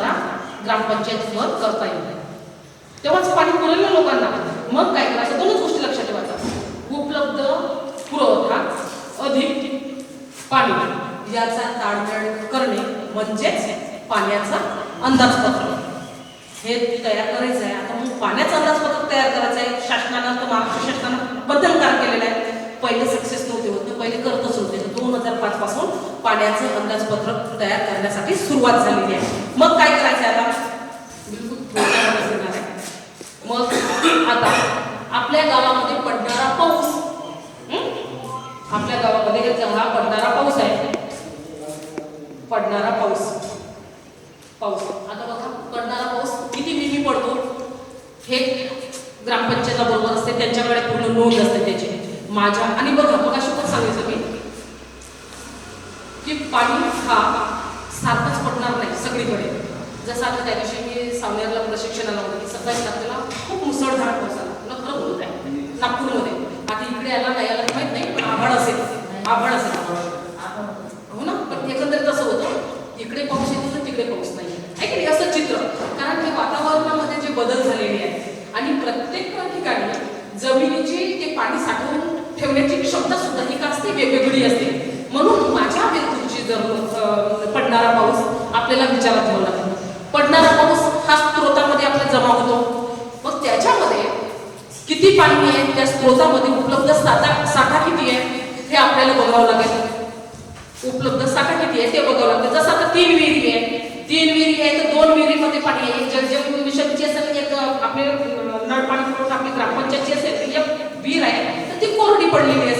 तुम्हाला ग्रामपंचायतीवर करता येईल. तेव्हाच पाणी पुरवलं लोकांना. मग काय करायचं दोनच गोष्टी लक्षात ठेवायचं उपलब्ध पुरवठा अधिक पाणी. याचा ताळमेळ करणे म्हणजेच पाण्याचा अंदाजपत्रक. हे तयार करायचं आहे आता मग पाण्याचं अंदाजपत्रक तयार करायचं आहे शासनानं तर महाराष्ट्र शासनानं पाण्याचं अंदाजपत्रक तयार करण्यासाठी सुरुवात झालेली आहे. मग काय करायचं आता? मग आता आपल्या गावामध्ये पडणारा पाऊस आपल्या गावामध्ये जेव्हा पडणारा पाऊस आहे पडणारा पाऊस पाऊस. आता बघा पडणारा पाऊस किती मिमी पडतो? हे ग्रामपंचायता बरोबर असते त्यांच्याकडे पूर्ण नोंद असते त्याची. माझ्या आणि बघा बघा पण सांगितलं मी की पाणी हा सारखाच पडणार नाही सगळीकडे. जसं आता त्या दिवशी मी सावनेरला प्रशिक्षणाला होते सकाळी तारखेला खूप मुसळधार पाऊस आला तुला खरं बोलत आहे नागपूरमध्ये. आता इकडे यायला नाही यायला माहीत नाही पण आभाळ असेल. आभाळ असेल. हो ना? पण एकंदरीत असं होतं इकडे पाऊस येतो तर तिकडे पाऊस नाही. आहे की नाही? असं चित्र. कारण ते वातावरणामध्ये जे बदल झालेले आहेत आणि प्रत्येक ठिकाणी जमिनीची ते पाणी साठवून ठेवण्याची क्षमता सुद्धा ही का असते वेगवेगळी असते म्हणून माझ्या विरुद्धची जर अं, पडणारा पाऊस आपल्याला विचारात घेऊ लागतो पडणारा पाऊस हा स्त्रोतामध्ये आपला जमा होतो. मग त्याच्यामध्ये किती पाणी आहे त्या स्त्रोतामध्ये उपलब्ध साठा साठा किती आहे हे आपल्याला बघावं लागेल. उपलब्ध साठा किती आहे ते बघावं लागतं जसं आता तीन विहिरी आहे. तीन विहिरी आहे तर दोन विहिरीमध्ये पाणी आहे. जल जीवन मिशनची असेल एक आपले नळ पाणी पुरवठा आपली ग्रामपंचायतची असेल तर एक विहीर आहे. तर ती कोरडी पडलेली आहे.